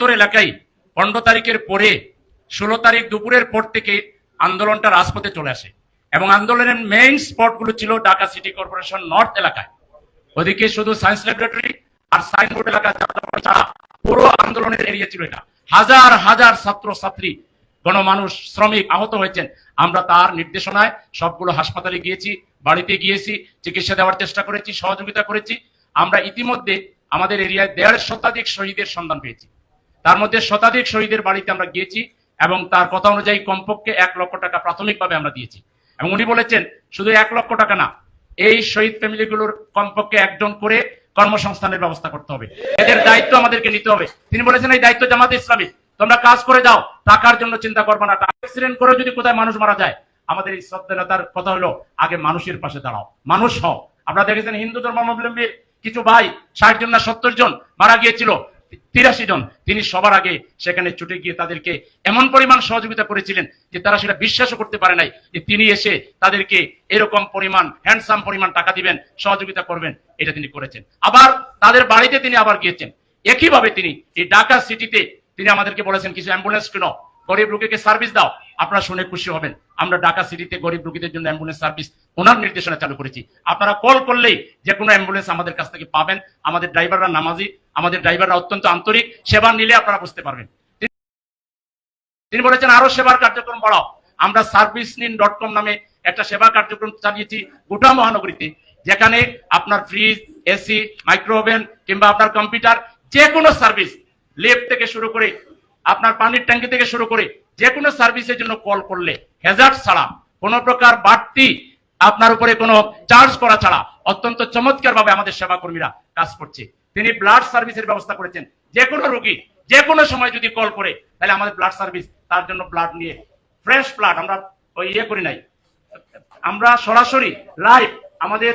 উত্তর এলাকায় পনেরো তারিখের পরে, ষোলো তারিখ দুপুরের পর থেকে আন্দোলনটা রাজপথে চলে আসে। এবং আন্দোলনের মেইন স্পটগুলো ছিল ঢাকা সিটি কর্পোরেশন নর্থ এলাকায়। ওদিকে শুধু সায়েন্স ল্যাবরেটরি আর সাইনবোর্ড এলাকা ছাড়া পুরো আন্দোলনের এরিয়া ছিল এটা। হাজার হাজার ছাত্র ছাত্রী গণমানুষ, শ্রমিক আহত হয়েছেন। আমরা তার নির্দেশনায় সবগুলো হাসপাতালে গিয়েছি, বাড়িতে গিয়েছি, চিকিৎসা দেওয়ার চেষ্টা করেছি, সহযোগিতা করেছি। আমরা ইতিমধ্যে আমাদের এরিয়ায় দেড় শতাধিক শহীদের সন্ধান পেয়েছি। তার মধ্যে শতাধিক শহীদের বাড়িতে আমরা গিয়েছি এবং তার কথা অনুযায়ী কমপক্ষে এক লক্ষ টাকা প্রাথমিকভাবে আমরা দিয়েছি। এবং উনি বলেছেন, শুধু এক লক্ষ টাকা না, এই শহীদ ফ্যামিলিগুলোর কমপক্ষে একজন করে কর্মসংস্থানের ব্যবস্থা করতে হবে। এদের দায়িত্ব আমাদেরকে নিতে হবে। তিনি বলেছেন, এই দায়িত্ব জামাত ইসলামী। তোমরা কাজ করে যাও, টাকার জন্য চিন্তা করবে না। অ্যাক্সিডেন্ট করে যদি কোথায় মানুষ মারা যায়, আমাদের এই শ্রদ্ধেলতার কথা হলো, আগে মানুষের পাশে দাঁড়াও। মানুষ হও। আপনারা দেখেছেন, হিন্দু ধর্মাবলম্বীর কিছু ভাই, ষাট জন না সত্তর জন মারা গিয়েছিল। তিরাশি জন তিনি সবার আগে সেখানে ছুটে গিয়ে তাদেরকে এমন পরিমাণ সহযোগিতা করেছিলেন যে তারা সেটা বিশ্বাসও করতে পারে নাই যে তিনি এসে তাদেরকে এরকম পরিমাণ হ্যান্ডসাম পরিমাণ টাকা দিবেন, সহযোগিতা করবেন, এটা তিনি করেছেন। আবার তাদের বাড়িতে তিনি আবার গিয়েছেন। একইভাবে তিনি এই ঢাকা সিটিতে তিনি আমাদেরকে বলেছেন, কিছু অ্যাম্বুলেন্স কেন। গরিব রোগীকে সার্ভিস দাও। আপনারা শুনে খুশি হবেন। আমরা ঢাকা সিটিতে গরিব রোগীদের জন্য অ্যাম্বুলেন্স সার্ভিস ওনার নির্দেশনা চালু করেছি। আপনারা কল করলেই যে কোনো অ্যাম্বুলেন্স আমাদের কাছ থেকে পাবেন। আমাদের ড্রাইভাররা নামাজি, আমাদের ড্রাইভাররা অত্যন্ত আন্তরিক। সেবা নিলে আপনারা বুঝতে পারবেন। তিনি বলেছেন, আরও সেবার কার্যক্রম বাড়াও। আমরা সার্ভিস নিন ডট কম নামে একটা সেবা কার্যক্রম চালিয়েছি গোটা মহানগরীতে। যেখানে আপনার ফ্রিজ এসি মাইক্রোওভেন কিংবা আপনার কম্পিউটার যে কোনো সার্ভিস লিফট থেকে শুরু করে আপনার পানির ট্যাঙ্কি থেকে শুরু করে যে কোনো সার্ভিসের জন্য কল করলে হ্যাজার্ড ছাড়া, কোনো প্রকার বাড়তি আপনার উপরে কোনো চার্জ করা ছাড়া, অত্যন্ত চমৎকার ভাবে আমাদের সেবা কর্মীরা কাজ করছে। তিনি ব্লাড সার্ভিসের ব্যবস্থা করেছেন। যে কোনো রোগী যে কোনো সময় যদি কল করে, তাহলে আমাদের ব্লাড সার্ভিস, তার জন্য ব্লাড নিয়ে, ফ্রেশ ব্লাড, আমরা ওই ইয়ে করি নাই। আমরা সরাসরি লাইভ আমাদের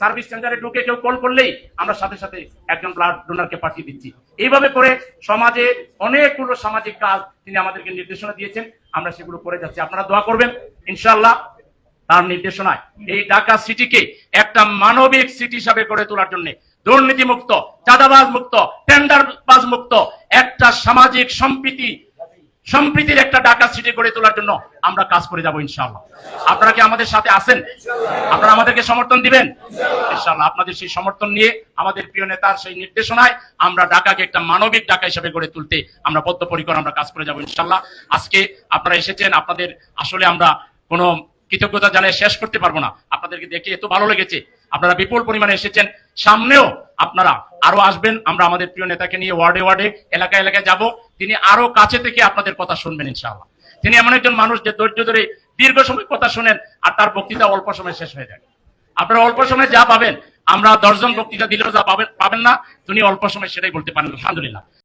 সার্ভিস সেন্টারে ঢুকে কেউ কল করলেই আমরা সাথে সাথে একজন ব্লাড ডোনারকে পাঠিয়ে দিচ্ছি। এইভাবে করে সমাজে অনেকগুলো সামাজিক কাজ তিনি আমাদেরকে নির্দেশনা দিয়েছেন। আমরা সেগুলো করে যাচ্ছি। আপনারা দোয়া করবেন, ইনশাআল্লাহ তার নির্দেশনায় এই ঢাকা সিটিকে একটা মানবিক সিটি হিসাবে গড়ে তোলার জন্য দুর্নীতি মুক্ত চাঁদাবাজ মুক্ত টেন্ডারবাজ মুক্ত একটা সামাজিক সম্প্রীতি সম্প্রীতির একটা ঢাকা সিটি গড়ে তোলার জন্য আমরা কাজ করে যাব ইনশাআল্লাহ। আপনারা কি আমাদের সাথে আছেন? আপনারা আমাদেরকে সমর্থন দিবেন? ইনশাআল্লাহ, আপনাদের সেই সমর্থন নিয়ে আমাদের প্রিয় নেতার সেই নির্দেশনায় আমরা ঢাকাকে একটা মানবিক ঢাকা হিসেবে গড়ে তুলতে আমরা বদ্ধপরিকর আমরা কাজ করে যাব ইনশাআল্লাহ। আজকে আপনারা এসেছেন, আপনাদের আসলে আমরা কোনো কৃতজ্ঞতা জানিয়ে শেষ করতে পারব না। আপনাদেরকে দেখে এত ভালো লেগেছে। আপনারা বিপুল পরিমাণে এসেছেন। সামনেও আপনারা আরও আসবেন। আমরা আমাদের প্রিয় নেতাকে নিয়ে ওয়ার্ডে ওয়ার্ডে এলাকায় এলাকায় যাব। তিনি আরও কাছে থেকে আপনাদের কথা শুনবেন ইনশাআল্লাহ। তিনি এমন একজন মানুষ যে ধৈর্য ধরে দীর্ঘ সময় কথা শুনেন আর তার বক্তৃতা অল্প সময় শেষ হয়ে যায়। আপনারা অল্প সময় যা পাবেন, আমরা দশজন বক্তৃতা দিলেও যা পাবেন পাবেন না, তিনি অল্প সময় সেটাই বলতে পারেন। আলহামদুলিল্লাহ।